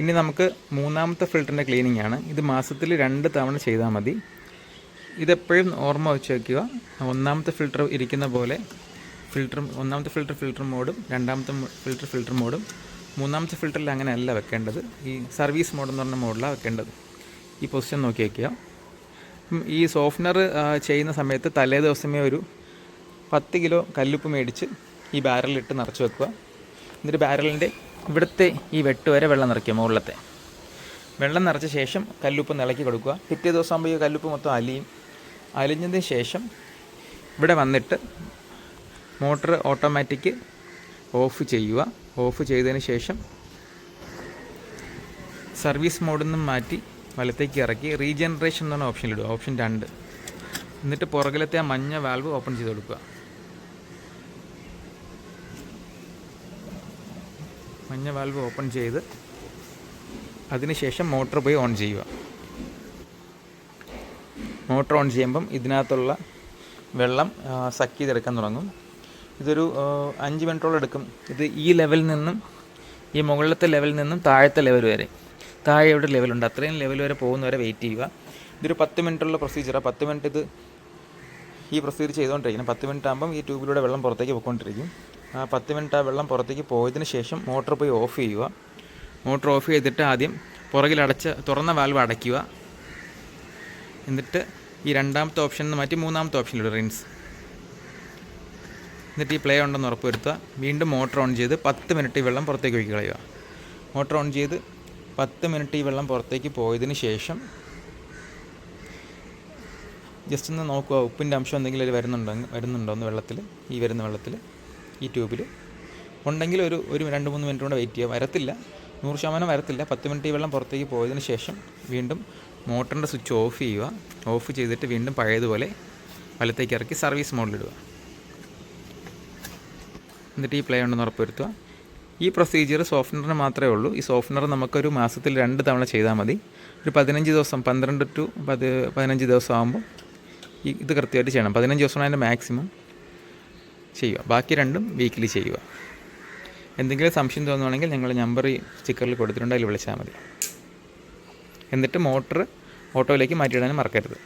ഇനി നമുക്ക് മൂന്നാമത്തെ ഫിൽറ്ററിന്റെ ക്ലീനിങ് ആണ്. ഇത് മാസത്തിൽ രണ്ട് തവണ ചെയ്താൽ മതി. ഇതെപ്പോഴും ഓർമ്മ വെച്ച് വയ്ക്കുക ഒന്നാമത്തെ ഫിൽറ്റർ ഇരിക്കുന്ന പോലെ ഫിൽറ്റർ ഒന്നാമത്തെ ഫിൽറ്റർ ഫിൽറ്റർ മോഡും രണ്ടാമത്തെ ഫിൽറ്റർ ഫിൽറ്റർ മോഡും. മൂന്നാമത്തെ ഫിൽറ്ററിൽ അങ്ങനെയല്ല വെക്കേണ്ടത്. ഈ സർവീസ് മോഡ് പറഞ്ഞ മോഡിലാണ് വെക്കേണ്ടത്. ഈ പൊസിഷൻ നോക്കി വയ്ക്കുക ഈ സോഫ്റ്റ്നർ ചെയ്യുന്ന സമയത്ത് തലേ ദിവസമേ ഒരു പത്ത് കിലോ കല്ലുപ്പ് മേടിച്ച് ഈ ബാരലിട്ട് നിറച്ച് വെക്കുക. എന്നിട്ട് ബാരലിന്റെ ഇവിടുത്തെ ഈ വെട്ട് വരെ വെള്ളം നിറയ്ക്കുക മുകളിലത്തെ. വെള്ളം നിറച്ച ശേഷം കല്ലുപ്പ് നിളക്കി കൊടുക്കുക. പിറ്റേ ദിവസം ആകുമ്പോൾ ഈ കല്ലുപ്പ് മൊത്തം അലിയും. അലിഞ്ഞതിന് ശേഷം ഇവിടെ വന്നിട്ട് മോട്ടർ ഓട്ടോമാറ്റിക് ഓഫ് ചെയ്യുക. ഓഫ് ചെയ്തതിന് ശേഷം സർവീസ് മോഡിൽ നിന്നും മാറ്റി വലത്തേക്ക് ഇറക്കി റീജനറേഷൻ എന്ന് പറഞ്ഞ ഓപ്ഷനിലിടുക ഓപ്ഷൻ രണ്ട്. എന്നിട്ട് പുറകിലത്തെ ആ മഞ്ഞ വാൽവ് ഓപ്പൺ ചെയ്ത് കൊടുക്കുക. മഞ്ഞ വാൽവ് ഓപ്പൺ ചെയ്ത് അതിനുശേഷം മോട്ടർ പോയി ഓൺ ചെയ്യുക. മോട്ടർ ഓൺ ചെയ്യുമ്പം ഇതിനകത്തുള്ള വെള്ളം സക്ക് ചെയ്തെടുക്കാൻ തുടങ്ങും. ഇതൊരു അഞ്ച് മിനിറ്റോളം എടുക്കും. ഇത് ഈ ലെവലിൽ നിന്നും ഈ മുകളിലത്തെ ലെവലിൽ നിന്നും താഴത്തെ ലെവൽ വരെ. താഴെ എവിടെ ലെവലുണ്ട് അത്രയും ലെവൽ വരെ പോകുന്ന വരെ വെയിറ്റ് ചെയ്യുക. ഇതൊരു പത്ത് മിനിറ്റുള്ള പ്രൊസീജിയറാണ് പത്ത് മിനിറ്റ് ഇത് ഈ പ്രൊസീജിയർ ചെയ്തുകൊണ്ടിരിക്കണം പത്ത് മിനിറ്റ് ആകുമ്പം ഈ ട്യൂബിലൂടെ വെള്ളം പുറത്തേക്ക് പോയിക്കൊണ്ടിരിക്കും. പത്ത് മിനിറ്റ് ആ വെള്ളം പുറത്തേക്ക് പോയതിന് ശേഷം മോട്ടർ പോയി ഓഫ് ചെയ്യുക. മോട്ടർ ഓഫ് ചെയ്തിട്ട് ആദ്യം പുറകിലടച്ച് തുറന്ന വാൽവ് അടയ്ക്കുക. എന്നിട്ട് ഈ രണ്ടാമത്തെ ഓപ്ഷൻ നിന്ന് മാറ്റി മൂന്നാമത്തെ ഓപ്ഷനിലൂടെ റിൻസ് എന്നിട്ട് ഈ പ്ലേ ഉണ്ടെന്ന് ഉറപ്പുവരുത്തുക. വീണ്ടും മോട്ടർ ഓൺ ചെയ്ത് പത്ത് മിനിറ്റ് ഈ വെള്ളം പുറത്തേക്ക് ഒഴുക്കി കളയുക. മോട്ടർ ഓൺ ചെയ്ത് പത്ത് മിനിറ്റ് ഈ വെള്ളം പുറത്തേക്ക് പോയതിന് ശേഷം ജസ്റ്റ് ഒന്ന് നോക്കുക ഉപ്പിന്റെ അംശം എന്തെങ്കിലും വരുന്നുണ്ടോ വരുന്നുണ്ടോ എന്ന് വെള്ളത്തിൽ ഈ വരുന്ന വെള്ളത്തിൽ ഈ ട്യൂബിൽ ഉണ്ടെങ്കിൽ ഒരു ഒരു രണ്ട് മൂന്ന് മിനിറ്റ് കൊണ്ട് വെയിറ്റ് ചെയ്യുക വരത്തില്ല. നൂറ് ശതമാനം വരത്തില്ല. പത്ത് മിനിറ്റ് ഈ വെള്ളം പുറത്തേക്ക് പോയതിന് ശേഷം വീണ്ടും മോട്ടറിന്റെ സ്വിച്ച് ഓഫ് ചെയ്യുക. ഓഫ് ചെയ്തിട്ട് വീണ്ടും പഴയതുപോലെ വലത്തേക്ക് ഇറക്കി സർവീസ് മോഡിലിടുക എന്നിട്ട് ഈ പ്ലേ ഉണ്ടെന്ന് ഉറപ്പുവരുത്തുക. ഈ പ്രൊസീജിയർ സോഫ്റ്റ്നറിന് മാത്രമേ ഉള്ളൂ. ഈ സോഫ്റ്റ്നർ നമുക്കൊരു മാസത്തിൽ രണ്ട് തവണ ചെയ്താൽ മതി. ഒരു പതിനഞ്ച് ദിവസം പന്ത്രണ്ട് ടു പത് പതിനഞ്ച് ദിവസം ആകുമ്പോൾ ഈ ഇത് കൃത്യമായിട്ട് ചെയ്യണം. പതിനഞ്ച് ദിവസമാണ് അതിന്റെ മാക്സിമം. ചെയ്യുക. ബാക്കി രണ്ടും വീക്കിലി ചെയ്യുക. എന്തെങ്കിലും സംശയം തോന്നുവാണെങ്കിൽ ഞങ്ങൾ നമ്പർ ഈ സ്റ്റിക്കറിൽ കൊടുത്തിട്ടുണ്ട് അതിൽ വിളിച്ചാൽ മതി. എന്നിട്ട് മോട്ടർ ഓട്ടോയിലേക്ക് മാറ്റിയിടാനും മറക്കരുത്.